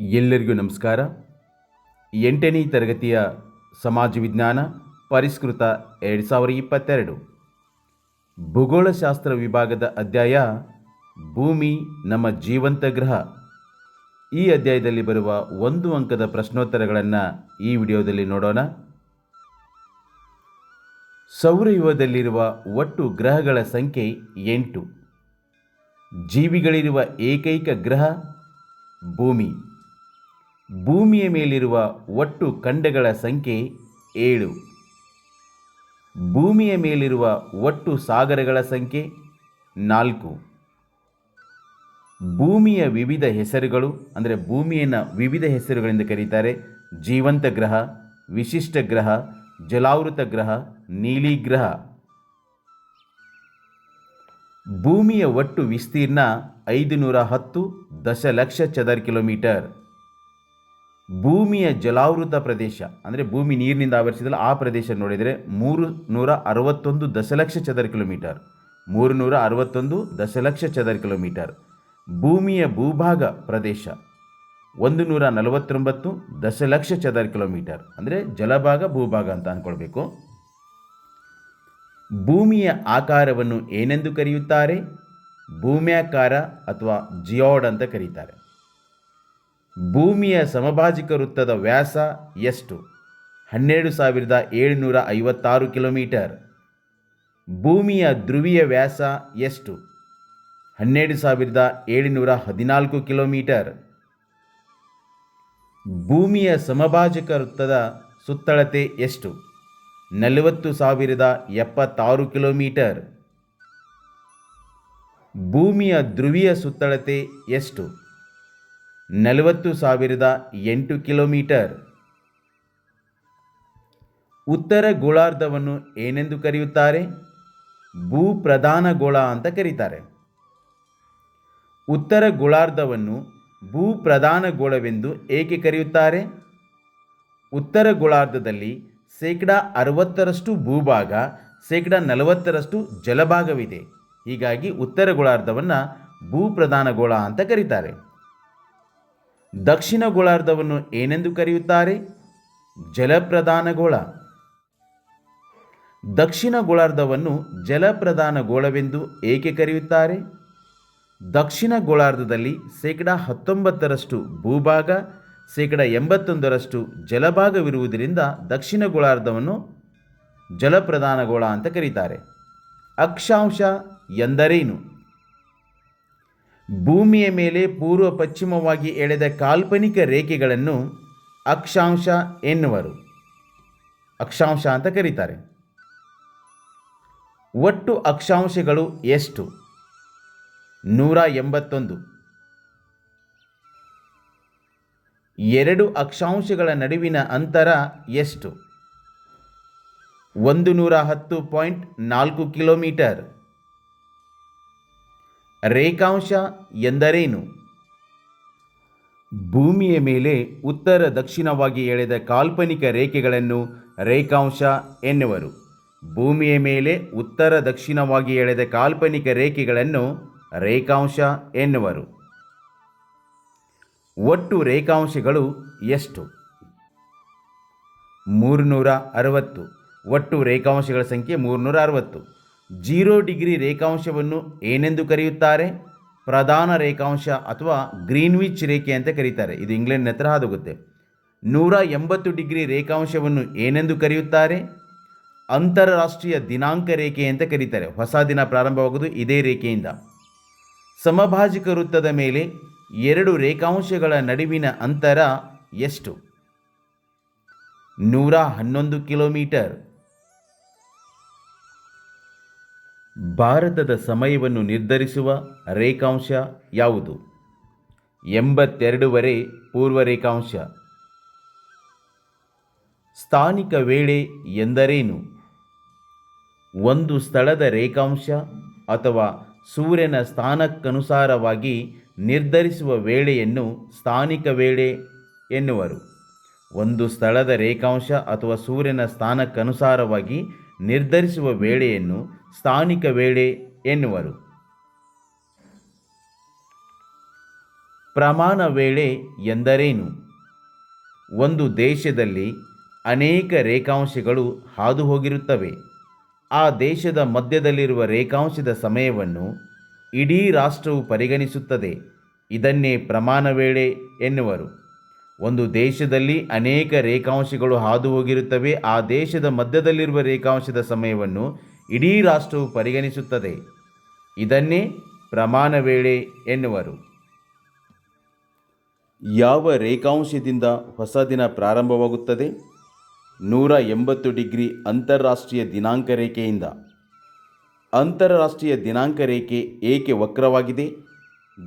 ಎಲ್ಲರಿಗೂ ನಮಸ್ಕಾರ. ಎಂಟನೇ ತರಗತಿಯ ಸಮಾಜ ವಿಜ್ಞಾನ ಪರಿಷ್ಕೃತ ಎರಡು ಸಾವಿರ ಇಪ್ಪತ್ತೆರಡು. ಭೂಗೋಳಶಾಸ್ತ್ರ ವಿಭಾಗದ ಅಧ್ಯಾಯ, ಭೂಮಿ ನಮ್ಮ ಜೀವಂತ ಗ್ರಹ. ಈ ಅಧ್ಯಾಯದಲ್ಲಿ ಬರುವ ಒಂದು ಅಂಕದ ಪ್ರಶ್ನೋತ್ತರಗಳನ್ನು ಈ ವಿಡಿಯೋದಲ್ಲಿ ನೋಡೋಣ. ಸೌರಯುವದಲ್ಲಿರುವ ಒಟ್ಟು ಗ್ರಹಗಳ ಸಂಖ್ಯೆ ಎಂಟು. ಜೀವಿಗಳಿರುವ ಏಕೈಕ ಗ್ರಹ ಭೂಮಿ. ಭೂಮಿಯ ಮೇಲಿರುವ ಒಟ್ಟು ಖಂಡಗಳ ಸಂಖ್ಯೆ ಏಳು. ಭೂಮಿಯ ಮೇಲಿರುವ ಒಟ್ಟು ಸಾಗರಗಳ ಸಂಖ್ಯೆ ನಾಲ್ಕು. ಭೂಮಿಯ ವಿವಿಧ ಹೆಸರುಗಳು, ಅಂದರೆ ಭೂಮಿಯನ್ನು ವಿವಿಧ ಹೆಸರುಗಳಿಂದ ಕರೀತಾರೆ. ಜೀವಂತ ಗ್ರಹ, ವಿಶಿಷ್ಟ ಗ್ರಹ, ಜಲಾವೃತ ಗ್ರಹ, ನೀಲಿ ಗ್ರಹ. ಭೂಮಿಯ ಒಟ್ಟು ವಿಸ್ತೀರ್ಣ ಐದು ನೂರ ಹತ್ತು ದಶಲಕ್ಷ ಚದರ ಕಿಲೋಮೀಟರ್. ಭೂಮಿಯ ಜಲಾವೃತ ಪ್ರದೇಶ, ಅಂದರೆ ಭೂಮಿ ನೀರಿನಿಂದ ಆವರಿಸಿದಲ್ಲ, ಆ ಪ್ರದೇಶ ನೋಡಿದರೆ ಮೂರು ನೂರ ಅರವತ್ತೊಂದು ದಶಲಕ್ಷ ಚದರ ಕಿಲೋಮೀಟರ್ ಮೂರು ನೂರ ಅರವತ್ತೊಂದು ದಶಲಕ್ಷ ಚದರ ಕಿಲೋಮೀಟರ್. ಭೂಮಿಯ ಭೂಭಾಗ ಪ್ರದೇಶ ಒಂದು ನೂರ ನಲವತ್ತೊಂಬತ್ತು ದಶಲಕ್ಷ ಚದರ ಕಿಲೋಮೀಟರ್, ಅಂದರೆ ಜಲಭಾಗ, ಭೂಭಾಗ ಅಂತ ಅಂದ್ಕೊಳ್ಬೇಕು. ಭೂಮಿಯ ಆಕಾರವನ್ನು ಏನೆಂದು ಕರೆಯುತ್ತಾರೆ? ಭೂಮ್ಯಾಕಾರ ಅಥವಾ ಜಿಯೋಡ್ ಅಂತ ಕರೀತಾರೆ. ಭೂಮಿಯ ಸಮಭಾಜಿಕ ವೃತ್ತದ ವ್ಯಾಸ ಎಷ್ಟು? ಹನ್ನೆರಡು ಸಾವಿರದ ಏಳುನೂರ ಐವತ್ತಾರು ಕಿಲೋಮೀಟರ್. ಭೂಮಿಯ ಧ್ರುವೀಯ ವ್ಯಾಸ ಎಷ್ಟು? ಹನ್ನೆರಡು ಸಾವಿರದ ಏಳುನೂರ ಹದಿನಾಲ್ಕು ಕಿಲೋಮೀಟರ್. ಭೂಮಿಯ ಸಮಭಾಜಕ ವೃತ್ತದ ಸುತ್ತಳತೆ ಎಷ್ಟು? ನಲವತ್ತು ಸಾವಿರದ ಎಪ್ಪತ್ತಾರು ಕಿಲೋಮೀಟರ್. ಭೂಮಿಯ ಧ್ರುವೀಯ ಸುತ್ತಳತೆ ಎಷ್ಟು? ನಲವತ್ತು ಸಾವಿರದ ಎಂಟು ಕಿಲೋಮೀಟರ್. ಉತ್ತರ ಗೋಳಾರ್ಧವನ್ನು ಏನೆಂದು ಕರೆಯುತ್ತಾರೆ? ಭೂಪ್ರಧಾನ ಗೋಳ ಅಂತ ಕರೀತಾರೆ. ಉತ್ತರ ಗೋಳಾರ್ಧವನ್ನು ಭೂಪ್ರಧಾನ ಗೋಳವೆಂದು ಏಕೆ ಕರೆಯುತ್ತಾರೆ? ಉತ್ತರ ಗೋಳಾರ್ಧದಲ್ಲಿ ಶೇಕಡ ಅರವತ್ತರಷ್ಟು ಭೂಭಾಗ, ಶೇಕಡ ನಲವತ್ತರಷ್ಟು ಜಲಭಾಗವಿದೆ. ಹೀಗಾಗಿ ಉತ್ತರ ಗೋಳಾರ್ಧವನ್ನು ಭೂಪ್ರಧಾನ ಗೋಳ ಅಂತ ಕರೀತಾರೆ. ದಕ್ಷಿಣ ಗೋಳಾರ್ಧವನ್ನು ಏನೆಂದು ಕರೆಯುತ್ತಾರೆ? ಜಲಪ್ರಧಾನ ಗೋಳ. ದಕ್ಷಿಣ ಗೋಳಾರ್ಧವನ್ನು ಜಲಪ್ರಧಾನ ಗೋಳವೆಂದು ಏಕೆ ಕರೆಯುತ್ತಾರೆ? ದಕ್ಷಿಣ ಗೋಳಾರ್ಧದಲ್ಲಿ ಶೇಕಡ ಹತ್ತೊಂಬತ್ತರಷ್ಟು ಭೂಭಾಗ, ಶೇಕಡ ಎಂಬತ್ತೊಂದರಷ್ಟು ಜಲಭಾಗವಿರುವುದರಿಂದ ದಕ್ಷಿಣ ಗೋಳಾರ್ಧವನ್ನು ಜಲಪ್ರಧಾನ ಗೋಳ ಅಂತ ಕರೀತಾರೆ. ಅಕ್ಷಾಂಶ ಎಂದರೇನು? ಭೂಮಿಯ ಮೇಲೆ ಪೂರ್ವ ಪಶ್ಚಿಮವಾಗಿ ಎಳೆದ ಕಾಲ್ಪನಿಕ ರೇಖೆಗಳನ್ನು ಅಕ್ಷಾಂಶ ಎನ್ನುವರು. ಅಕ್ಷಾಂಶ ಅಂತ ಕರೀತಾರೆ. ಒಟ್ಟು ಅಕ್ಷಾಂಶಗಳು ಎಷ್ಟು? ನೂರ ಎಂಬತ್ತೊಂದು. ಎರಡು ಅಕ್ಷಾಂಶಗಳ ನಡುವಿನ ಅಂತರ ಎಷ್ಟು? ಒಂದು ನೂರ ಹತ್ತು ಪಾಯಿಂಟ್ ನಾಲ್ಕು ಕಿಲೋಮೀಟರ್. ರೇಖಾಂಶ ಎಂದರೇನು? ಭೂಮಿಯ ಮೇಲೆ ಉತ್ತರ ದಕ್ಷಿಣವಾಗಿ ಎಳೆದ ಕಾಲ್ಪನಿಕ ರೇಖೆಗಳನ್ನು ರೇಖಾಂಶ ಎನ್ನುವರು. ಭೂಮಿಯ ಮೇಲೆ ಉತ್ತರ ದಕ್ಷಿಣವಾಗಿ ಎಳೆದ ಕಾಲ್ಪನಿಕ ರೇಖೆಗಳನ್ನು ರೇಖಾಂಶ ಎನ್ನುವರು. ಒಟ್ಟು ರೇಖಾಂಶಗಳು ಎಷ್ಟು? ಮೂರುನೂರ ಅರವತ್ತು. ಒಟ್ಟು ರೇಖಾಂಶಗಳ ಸಂಖ್ಯೆ ಮೂರುನೂರ ಅರವತ್ತು. ಜೀರೋ ಡಿಗ್ರಿ ರೇಖಾಂಶವನ್ನು ಏನೆಂದು ಕರೆಯುತ್ತಾರೆ? ಪ್ರಧಾನ ರೇಖಾಂಶ ಅಥವಾ ಗ್ರೀನ್ವಿಚ್ ರೇಖೆ ಅಂತ ಕರೀತಾರೆ. ಇದು ಇಂಗ್ಲೆಂಡ್ ಹತ್ರ ಹಾದುಗುತ್ತೆ ನೂರ ಎಂಬತ್ತು ಡಿಗ್ರಿ ರೇಖಾಂಶವನ್ನು ಏನೆಂದು ಕರೆಯುತ್ತಾರೆ? ಅಂತಾರಾಷ್ಟ್ರೀಯ ದಿನಾಂಕ ರೇಖೆ ಅಂತ ಕರೀತಾರೆ. ಹೊಸ ದಿನ ಪ್ರಾರಂಭವಾಗುವುದು ಇದೇ ರೇಖೆಯಿಂದ. ಸಮಭಾಜಿಕ ವೃತ್ತದ ಮೇಲೆ ಎರಡು ರೇಖಾಂಶಗಳ ನಡುವಿನ ಅಂತರ ಎಷ್ಟು? ನೂರ ಹನ್ನೊಂದು ಕಿಲೋಮೀಟರ್. ಭಾರತದ ಸಮಯವನ್ನು ನಿರ್ಧರಿಸುವ ರೇಖಾಂಶ ಯಾವುದು? ಎಂಬತ್ತೆರಡುವರೆ ಪೂರ್ವ ರೇಖಾಂಶ ಸ್ಥಾನಿಕ ವೇಳೆ ಎಂದರೇನು? ಒಂದು ಸ್ಥಳದ ರೇಖಾಂಶ ಅಥವಾ ಸೂರ್ಯನ ಸ್ಥಾನಕ್ಕನುಸಾರವಾಗಿ ನಿರ್ಧರಿಸುವ ವೇಳೆಯನ್ನು ಸ್ಥಾನಿಕ ವೇಳೆ ಎನ್ನುವರು. ಒಂದು ಸ್ಥಳದ ರೇಖಾಂಶ ಅಥವಾ ಸೂರ್ಯನ ಸ್ಥಾನಕ್ಕನುಸಾರವಾಗಿ ನಿರ್ಧರಿಸುವ ವೇಳೆಯನ್ನು ಸ್ಥಾನಿಕ ವೇಳೆ ಎನ್ನುವರು. ಪ್ರಮಾಣ ವೇಳೆ ಎಂದರೇನು? ಒಂದು ದೇಶದಲ್ಲಿ ಅನೇಕ ರೇಖಾಂಶಗಳು ಹಾದು ಹೋಗಿರುತ್ತವೆ ಆ ದೇಶದ ಮಧ್ಯದಲ್ಲಿರುವ ರೇಖಾಂಶದ ಸಮಯವನ್ನು ಇಡೀ ರಾಷ್ಟ್ರವು ಪರಿಗಣಿಸುತ್ತದೆ. ಇದನ್ನೇ ಪ್ರಮಾಣ ವೇಳೆ ಎನ್ನುವರು. ಒಂದು ದೇಶದಲ್ಲಿ ಅನೇಕ ರೇಖಾಂಶಗಳು ಹಾದು ಹೋಗಿರುತ್ತವೆ ಆ ದೇಶದ ಮಧ್ಯದಲ್ಲಿರುವ ರೇಖಾಂಶದ ಸಮಯವನ್ನು ಇಡೀ ರಾಷ್ಟ್ರವು ಪರಿಗಣಿಸುತ್ತದೆ. ಇದನ್ನೇ ಪ್ರಮಾಣ ವೇಳೆ ಎನ್ನುವರು. ಯಾವ ರೇಖಾಂಶದಿಂದ ಹೊಸ ದಿನ ಪ್ರಾರಂಭವಾಗುತ್ತದೆ? ನೂರ ಎಂಬತ್ತು ಡಿಗ್ರಿ ಅಂತಾರಾಷ್ಟ್ರೀಯ ದಿನಾಂಕ ರೇಖೆಯಿಂದ. ಅಂತಾರಾಷ್ಟ್ರೀಯ ದಿನಾಂಕ ರೇಖೆ ಏಕೆ ವಕ್ರವಾಗಿದೆ?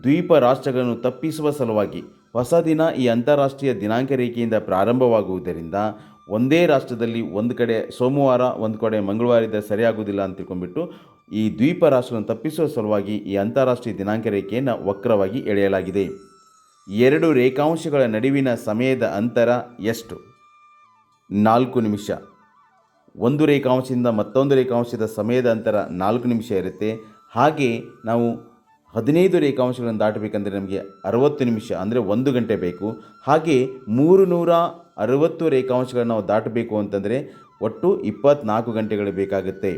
ದ್ವೀಪ ರಾಷ್ಟ್ರಗಳನ್ನು ತಪ್ಪಿಸುವ ಸಲುವಾಗಿ ಹೊಸ ದಿನ ಈ ಅಂತಾರಾಷ್ಟ್ರೀಯ ದಿನಾಂಕ ರೇಖೆಯಿಂದ ಪ್ರಾರಂಭವಾಗುವುದರಿಂದ ಒಂದೇ ರಾಷ್ಟ್ರದಲ್ಲಿ ಒಂದು ಕಡೆ ಸೋಮವಾರ, ಒಂದು ಕಡೆ ಮಂಗಳವಾರ ಇದ್ದರೆ ಸರಿಯಾಗುವುದಿಲ್ಲ ಅಂತ ತಿಳ್ಕೊಂಡ್ಬಿಟ್ಟು ಈ ದ್ವೀಪ ರಾಷ್ಟ್ರವನ್ನು ತಪ್ಪಿಸುವ ಸಲುವಾಗಿ ಈ ಅಂತಾರಾಷ್ಟ್ರೀಯ ದಿನಾಂಕ ರೇಖೆಯನ್ನು ವಕ್ರವಾಗಿ ಎಳೆಯಲಾಗಿದೆ. ಎರಡು ರೇಖಾಂಶಗಳ ನಡುವಿನ ಸಮಯದ ಅಂತರ ಎಷ್ಟು? ನಾಲ್ಕು ನಿಮಿಷ. ಒಂದು ರೇಖಾಂಶದಿಂದ ಮತ್ತೊಂದು ರೇಖಾಂಶದ ಸಮಯದ ಅಂತರ ನಾಲ್ಕು ನಿಮಿಷ ಇರುತ್ತೆ. ಹಾಗೆ ನಾವು ಹದಿನೈದು ರೇಖಾಂಶಗಳನ್ನು ದಾಟಬೇಕೆಂದರೆ ನಮಗೆ ಅರವತ್ತು ನಿಮಿಷ, ಅಂದರೆ ಒಂದು ಗಂಟೆ ಬೇಕು. ಹಾಗೆ ಮೂರು ನೂರ ಅರವತ್ತು ರೇಖಾಂಶಗಳನ್ನು ನಾವು ದಾಟಬೇಕು ಅಂತಂದರೆ ಒಟ್ಟು ಇಪ್ಪತ್ನಾಲ್ಕು ಗಂಟೆಗಳು ಬೇಕಾಗುತ್ತೆ.